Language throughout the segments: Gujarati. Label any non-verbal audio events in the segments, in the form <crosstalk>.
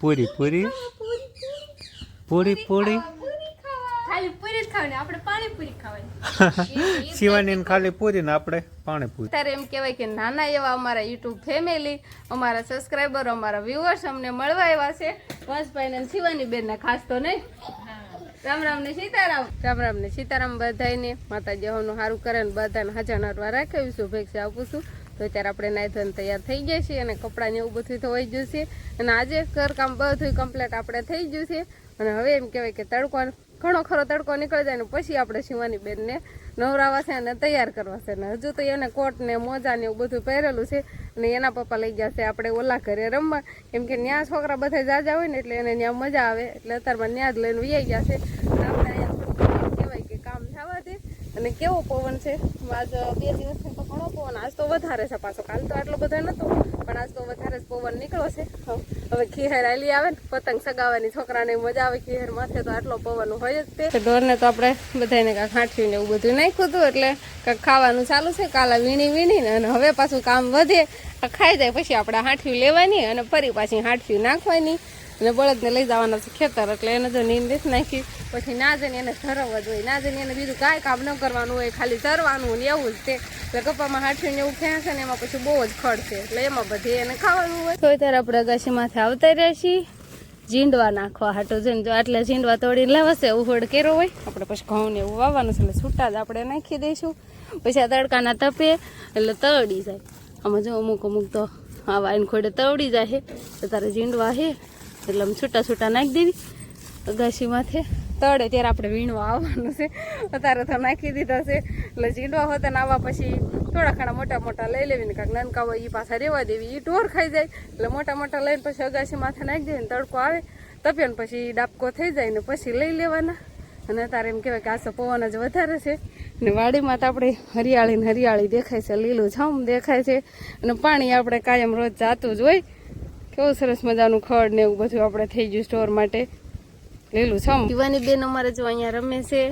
પૂરી પૂરી પૂરી પૂરી પૂરી શિવાની ખાલી પૂરી ને આપણે અત્યારે એમ કહેવાય કે નાના એવા અમારા યુટ્યુબ ફેમિલી અમારા સબસ્ક્રાઈબર અમારા વ્યુઅર્સ અમને મળવા આવ્યા છે વંશભાઈ ને શિવાની બેન ને ખાસ તો નહીં રામ રામ ને સીતારામ રામ રામ ને સીતારામ બધાને માતાજી હોનું સારું કરે ને બધાને હાજર નરવા રાખ્યું શુભેચ્છા આપું છું તો અત્યારે આપણે ધોઈને તૈયાર થઈ ગયા છીએ અને કપડાં ને એવું બધું ધોવાઈ ગયું છે. અને આજે ઘરકામ બધું કમ્પ્લીટ આપણે થઈ ગયું છે. અને હવે એમ કહેવાય કે તડકો ઘણો ખરો તડકો નીકળી જાય ને પછી આપણે શિવાની બેનને નવરાવા છે અને તૈયાર કરવા છે. ને હજુ તો એને કોટ ને મોજા ને એવું બધું પહેરેલું છે. અને એના પપ્પા લઈ ગયા છે આપણે ઓલા ઘરે રમવા. કેમ કે ત્યાં છોકરા બધા જાજા હોય ને એટલે એને ત્યાં મજા આવે. એટલે અત્યારમાં ત્યાં જ લઈને વ્યાઈ ગયા છે. આપણે અહીંયા કહેવાય કે કામ થવા દે. અને કેવો પવન છે? આજ બે ઘણો પવન. આજ તો વધારે છે પાછો. કાલ તો આટલો બધો નતો, પણ આજ તો વધારે જ પવન નીકળો છે. હવે. ખીહેર આલી આવે ને, પતંગ સગાવવાની છોકરાને મજા આવે ખીહેર માથે તો આટલો પવન હોય જ તે. ઢોરને તો આપણે બધાને કાંક હાંઠ્યું ને એવું બધું નાખ્યું હતું, એટલે કાંક ખાવાનું ચાલુ છે. કાલા વીણી વીણીને, અને હવે પાછું કામ વધે. ખાઈ જાય, પછી આપણે હાંઠ્યું લેવાની અને ફરી પાછી હાંઠ્યું નાખવાની અને બળદને લઈ જવાના છે ખેતર, એટલે એને જો નીંદ નાખી, પછી ના જઈને એને ધરવવા જોઈએ. ના જઈને એને બીજું કાંઈ કામ ન કરવાનું હોય, ખાલી ધરવાનું ને એવું જ તે. એટલે કપામાં હાંઠીને એવું ખેંચે ને એમાં પછી બહુ જ ખડ છે, એટલે એમાં બધી એને ખાવાનું હોય. તો ત્યારે આપણે અગાશીમાંથી આવતા છીએ. જીંડવા નાખવા હાટો જઈને. જો આટલે જીંડવા તોડીને લાવશે, ઉહોડ કેરો હોય. આપણે પછી ઘઉં ને એવું વાવવાનું છે, એટલે છૂટા જ આપણે નાખી દઈશું. પછી આ તડકાના તપે, એટલે તળી જાય. આમાં જો અમુક અમુક તો આવા એને ખોડે તવડી જાય તો તારે જીંડવા હે, એટલે આમ છૂટા છૂટા નાખી દેવી. અગાશી માથે તળે ત્યારે આપણે વીણવા આવવાનું છે. અત્યારે તો નાખી દીધા છે. એટલે જીંડવા હોતા ને આવવા પછી થોડા ઘણા મોટા મોટા લઈ લેવી ને કાંઈક નાનકા હોય એ પાછા રહેવા દેવી. એ ઢોર ખાઈ જાય. એટલે મોટા મોટા લઈને પછી અગાશી માથે નાખી દઈએ ને તડકો આવે. તપ્યો ને પછી ડાબકો થઈ જાય ને પછી લઈ લેવાના. અને અત્યારે એમ કહેવાય કે આ પવન જ વધારે છે. ને વાડીમાં તો આપણે હરિયાળી ને હરિયાળી દેખાય છે, લીલું છમ દેખાય છે. અને પાણી આપણે કાયમ રોજ જાતું જ હોય. કેવું સરસ મજાનું ખડ ને એવું બધું આપણે થઈ ગયું સ્ટોર માટે. લીલું છમ પીવાની બેન અમારે જો અહીંયા રમે છે.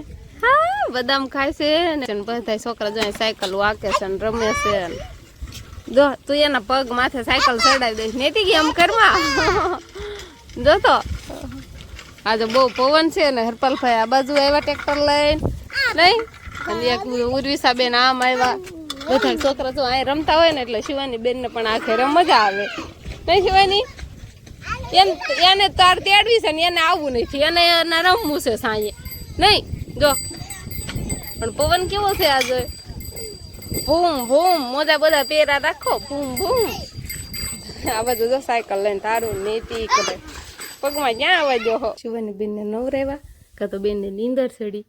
હા, બદામ ખાય છે ને બધા છોકરા જો સાયકલ વાકે છે અને રમે છે. જો, તું એના પગ માથે સાયકલ ચડાવી દઈશ. નેતી ગઈ એમ કરવા જો તો. આજે બહુ પવન છે ને, હરપાલભાઈ આ બાજુ આવ્યા ટ્રેક્ટર લઈને. નહીં? બેન આમ આવ્યા. રમતા હોય ને એટલે શિવાની બેનને પણ આખે મજા આવે. નહીં શિવાની? એને તાર તેડવી છે ને એને આવવું નથી. એને એને રમવું છે સાંજે નહીં જો. પણ પવન કેવો છે આજે ભૂમ ભૂમ મોજા બધા પહેરા રાખો. ભૂમ ભૂમ. આ બધું જો સાયકલ લઈને તારું નેતી કરે પગમાં ક્યાં આવવા જો શિવાની બેનને નવરાવ્યા કાં તો બેનને નીંદર ચડી.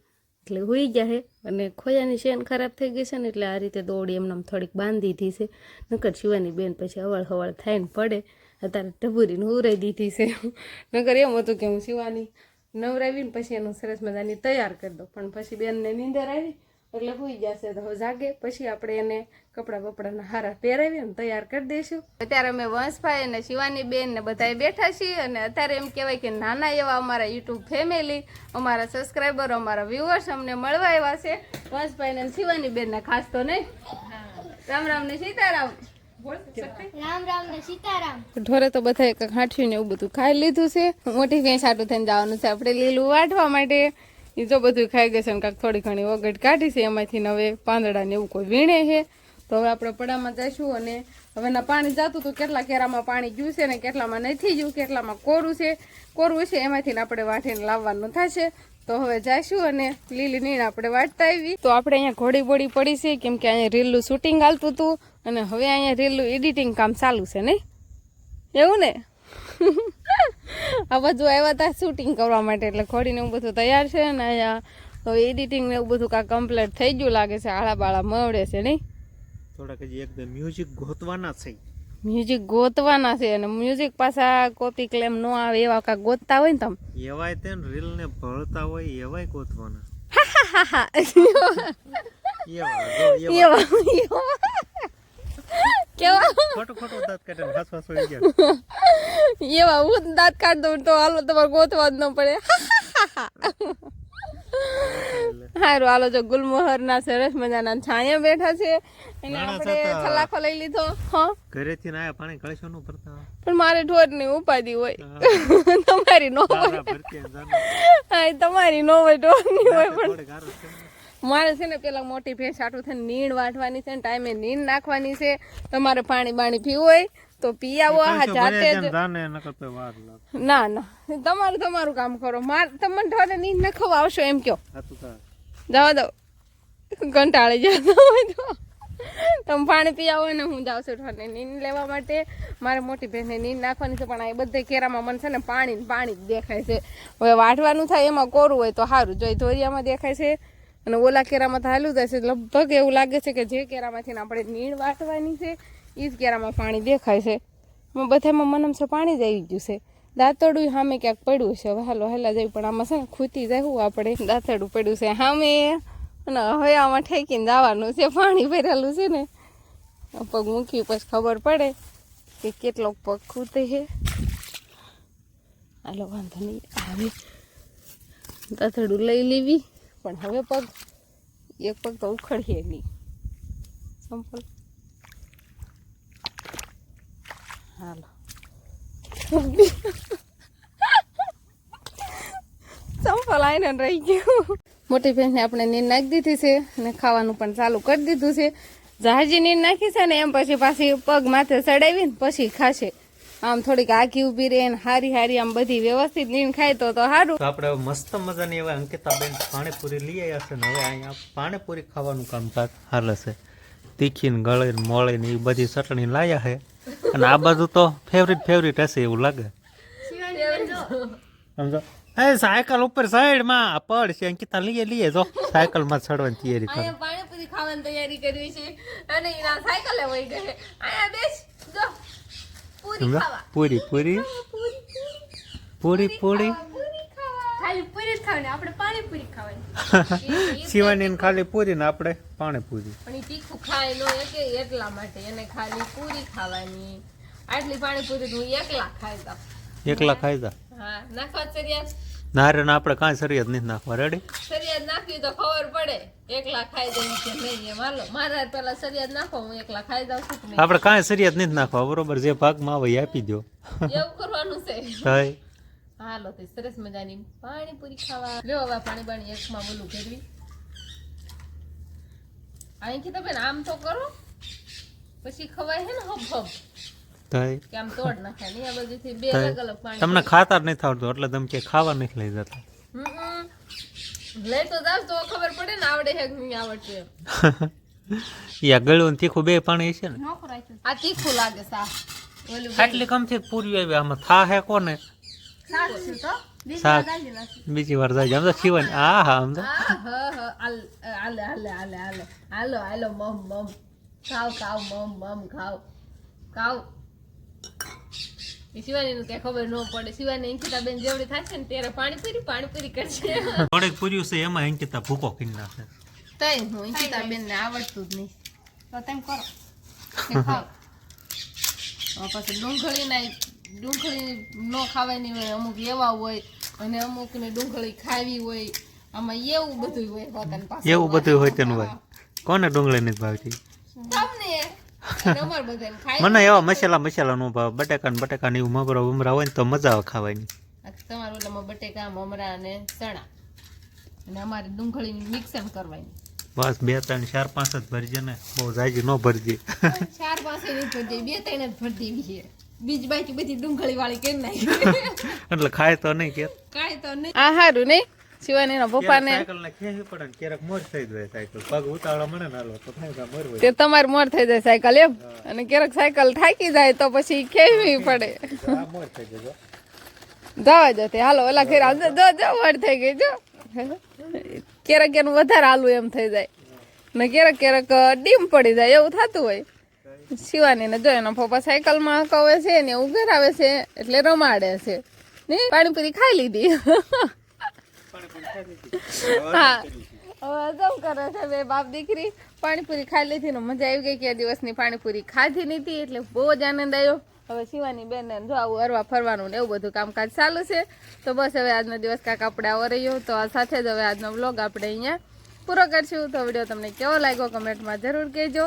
એટલે હોઈ હે. અને ખોયાની શેન ખરાબ થઈ ગઈ છે ને એટલે આ રીતે દોડી એમને થોડીક બાંધી દીધી છે. નકર શિવાની બેન પછી અવળ હવળ ને પડે. અત્યારે ટભુરીને ઉરાઈ દીધી છે. નકર એમ હતું કે હું શિવાની નવરાવીને પછી એનું સરસ મજાની તૈયાર કરી દઉં. પણ પછી બેનને નીંદર આવી. એટલે હોઈ જશે તો હવે જાગે. પછી આપણે એને કપડાં બપડાના હારા પહેરાવીએ ને તૈયાર કરી દઈશું. અત્યારે અમે વંશભાઈ અને શિવાની બેન ને બધાએ બેઠા છીએ અને અત્યારે એમ કહેવાય કે નાના એવા અમારા યુટ્યુબ ફેમિલી અમારા સબસ્ક્રાઈબર અમારા વ્યુઅર્સ અમને મળવા આવ્યા છે. વંશભાઈ ને શિવાની બેન ને ખાસ તો નહીં. રામ રામ ને સીતારામ. રામ રામ ને સીતારામ. ઢોરે તો બધા એક ને એવું બધું ખાઈ લીધું છે. મોટી ભેંસ આટું થઈને જવાનું છે આપણે લીલું વાટવા માટે. એ જો બધું ખાઈ ગયું છે ને કાંઈક થોડી ઘણી વગટ કાઢી છે, એમાંથી હવે પાંદડા ને એવું કોઈ વીણે છે. તો હવે આપણે પડામાં જઈશું અને હવેના પાણી જતું હતું, કેટલા કેરામાં પાણી ગયું છે ને કેટલામાં નથી ગયું, કેટલામાં કોરું છે કોરું છે એમાંથી આપણે વાટીને લાવવાનું થશે. તો હવે જઈશું અને લીલી નીણ આપણે વાટતા આવી તો આપણે અહીંયા ઘોડી બોડી પડી છે, કેમ કે અહીંયા રીલનું શૂટિંગ હાલતું હતું અને હવે અહીંયા રીલનું એડિટિંગ કામ ચાલુ છે, નહીં? એવું ને? <laughs> આ બધું આવ્યા હતા શૂટિંગ કરવા માટે એટલે ખોડીને એવું બધું તૈયાર છે ને અહીંયા તો એડિટિંગ ને એવું બધું કાંઈ કમ્પ્લીટ થઈ ગયું લાગે છે આળા બાળા મળે છે નહીં? થોડાક હજી એકદમ મ્યુઝિક ગોતવાના છે. મ્યુઝિક ગોતવાના છે અને મ્યુઝિક પાછા કોપી ક્લેમ ન આવે એવા કા ગોતતા હોય ને તમે? એવાય તે રીલ ને ભળતા હોય એવાય ગોતવાના. કેવા? ખોટો ખોટો દાંત કાઢે હાસ હાસ હોય ગયા. <laughs> એવા હું દાંત કાઢ દઉં તો હાલો તમારે ગોતવા જ ન પડે. <laughs> સારું હાલો જો ગુલમોહર ના સરસ મજાના છાંયા બેઠા છે. એને આપણે છલાખો લઈ લીધો. હા? ઘરેથી ના પાણી કળશો નું ભરતા. પણ મારે ઢોરની ઉપાધિ હોય. <laughs> તમારી નો હોય. હા તમારી નો હોય ઢોરની હોય પણ. ને. મારે છે ને પેલા મોટી ભેંસ આટું થઈને નીણ વાટવાની છે ને ટાઈમે નીણ નાખવાની છે. તમારે પાણી બાણી પીવું હોય તો પી આવો આ જાતે જ ને. ના. તમારું તમારું કામ કરો. માર તમને ઢોરે નીણ નખવા આવશો એમ કયો. જવા દો કંટાળી જતો હોય તો તમે પાણી પી આવો ને હું જાઉં છું નીંદ લેવા માટે. મારે મોટી બહેનને નીંદ નાખવાની છે પણ આ બધે કેરામાં મને છે ને પાણી ને પાણી જ દેખાય છે. હવે વાટવાનું થાય એમાં કોરું હોય તો સારું જોઈ ધોરિયામાં દેખાય છે અને ઓલા કેરામાં તો હાલું જાય છે લગભગ એવું લાગે છે કે જે કેરામાંથી આપણે નીણ વાટવાની છે એ જ ગેરામાં પાણી દેખાય છે. બધામાં મનમ છે પાણી જ આવી ગયું છે. દાંતડું સામે ક્યાંક પડ્યું છે. હાલો હેલા જઈ પણ આમાં છે ને ખૂતી જવું આપણે. દાંતડું પડ્યું છે સામે અને હવે આમાં ઠેકીને જવાનું છે. પાણી ભરેલું છે ને. પગ મૂકી પછી ખબર પડે કે કેટલો પગ ખૂતે છે. હાલો વાંધો નહીં હવે દાંતડું લઈ લેવી. પણ હવે પગ, એક પગ તો ઉખડીએ નહીં. સંપલ. હાલો ચંપલ આવીને રહી ગયું મોટી બહેને આપણે નીંદ નાખી દીધી છે અને ખાવાનું પણ ચાલુ કરી દીધું છે. જહાજી નીંદ નાખી છે ને એમ પછી પાછી પગ માથે ચડાવી ને પછી ખાશે. આમ થોડીક આખી ઊભી રહે ને હારી હારી આમ બધી વ્યવસ્થિત નીંદ ખાય તો તો સારું આપણે મસ્ત મજાની હવે અંકિતાબેન પાણીપુરી લઈ આવ્યા છે ને હવે અહીંયા પાણીપુરી ખાવાનું કામકાજ હાલે છે. તીખી ને ગળી ને મોળી ને એ બધી ચટણી લાયા છે. અને આ બાજુ તો ફેવરિટ ફેવરિટ હશે એવું લાગે. સમજો એ સાયકલ ઉપર સાઈડમાં પડ છે અંકિતા લઈએ લઈએ જો. સાયકલમાં ચડવાની તૈયારી કરે. પાણીપુરી ખાવાની તૈયારી કરી છે. અને એના સાયકલે વહી ગઈ આયા બેસ જો. પૂરી ખાવા. પૂરી પૂરી. પૂરી પૂરી પૂરી ખાવા ખાલી પૂરી જ ખાવાની આપણે પાણીપુરી ખાવાની. <laughs> શિવાની ને ખાલી પૂરી ને આપણે પાણીપુરી. પણ તીખું ખાય નો કે એટલા માટે એને ખાલી પૂરી ખાવાની. આટલી પાણીપુરી તો હું એકલા ખાઈ જાઉં. એકલા ખાઈ જા. હા નાખવા સરિયાત ના રે ના આપણે કાંઈ સરિયત નથી નાખવા. રેડી સરિયાદ નાખવી તો ખબર પડે. એકલા ખાઈ જાય કે નહીં એમ. હાલો મારા પેલા સરિયાદ નાખો હું એકલા ખાઈ જાઉં છું આપણે કાંઈ સરિયત નથી નાખવા બરોબર? જે ભાગમાં આવે આપી દો એવું કરવાનું છે. હાલો તો સરસ મજાની પાણીપુરી ખાવા. લ્યો હવે પાણી બાણી એકમાં બોલું ભેરવી અહીંથી તો બેન આમ તો કરો પછી ખવાય છે ને હબ હબ કે આમ તોડ નાખે ને આ બધીથી બે અલગ અલગ પાણી તમને ખાતા જ નથી આવડતું એટલે તમે કે ખાવા નથી લઈ જતા. લઈ તો જાવ તો ખબર પડે ને આવડે છે કે નહીં આવડતું <laughs> યા ગળ્યું તીખું બે પાણી છે ને. આ તીખું લાગે સા. આટલી કમથી પૂરી આવી આમાં થા હે કોને? બીજી. વાર દાદી નાખી. બીજી વાર જાય આમ તો શિવાની. આ હા આમ તો. હા હા હા હાલ હાલે હાલે હાલે હાલે હાલો મમ મમ ખાવ ખાવ મમ મમ ખાવ ખાવ શિવાનીનું કઈ ખબર ન પડે શિવાની અંકિતા બેન જેવડી થાય છે ને ત્યારે પાણીપુરી પાણીપુરી કરશે થોડીક પૂર્યું છે એમાં અંકિતા ભૂકો કરી નાખે. તઈ હું અંકિતા બેન ને આવડતું જ નહીં તો તેમ કરો. ખાવ. પછી ડુંગળી ના ડુંગળી ન ખાવાની હોય અમુક એવા હોય અને અમુક ને ડુંગળી ખાવી હોય આમાં એવું બધું હોય હોતન પાસે એવું બધું હોય તેનું હોય. કોને ડુંગળી નથી ભાવતી? તમને. મને એવા મસાલા મસાલા નો ભાવ. બટાકા ને બટાકા ને એવું મમરા બમરા હોય ને તો મજા આવે ખાવાની. તમારા ઓલામાં બટેકા મમરા અને ચણા. અને અમારે ડુંગળી મિક્સન કરવાની. બસ બે ત્રણ ચાર પાંચ જ ભરજે ને. બહુ જાજી ન ભરજે. ચાર પાંચ ભરજે. બે ત્રણ જ ભરતી છે. બીજ બાકી બધી ડુંગળી વાળી કેમ નાખી <laughs> એટલે ખાય તો નહીં કે. ખાય તો નહીં. આ હારું નહીં? શિવાની ને પડે ને ક્યારેક મોર થઈ જાય સાયકલ. પગ ઉતાવળા મને ના લો તો થાય કે મોર તે તમારે મોર થઈ જાય સાયકલ એમ? અને ક્યારેક સાયકલ થાકી જાય તો પછી ખેવી પડે. આ મોર થઈ જાય જવા જો તે. હાલો ઓલા ઘેર આવજો. જો જો મોર થઈ ગઈ જો. ક્યારેક એનું વધારે હાલું એમ થઈ જાય. ને ક્યારેક ક્યારેક ડીમ પડી જાય એવું થતું હોય. શિવાની ને જો એનો પપ્પા સાયકલમાં કવે છે ને એવું ઘર આવે છે એટલે રમાડે છે. ને પાણીપુરી ખાઈ લીધી. હા. હવે કરે છે બે બાપ દીકરી? પાણીપુરી ખાઈ લીધી ને મજા આવી ગઈ કે દિવસની પાણીપુરી ખાધી નથી એટલે બહુ જ આનંદ આવ્યો. હવે શિવાની બેન ને જો આવું હરવા ફરવાનું ને એવું બધું કામકાજ ચાલુ છે. તો બસ હવે આજનો દિવસ કાંક આપણે આવો રહ્યો. તો આ સાથે જ હવે આજનો વ્લોગ આપણે અહીંયા પૂરો કરશું. તો વીડિયો તમને કેવો લાગ્યો કમેન્ટમાં જરૂર કહેજો.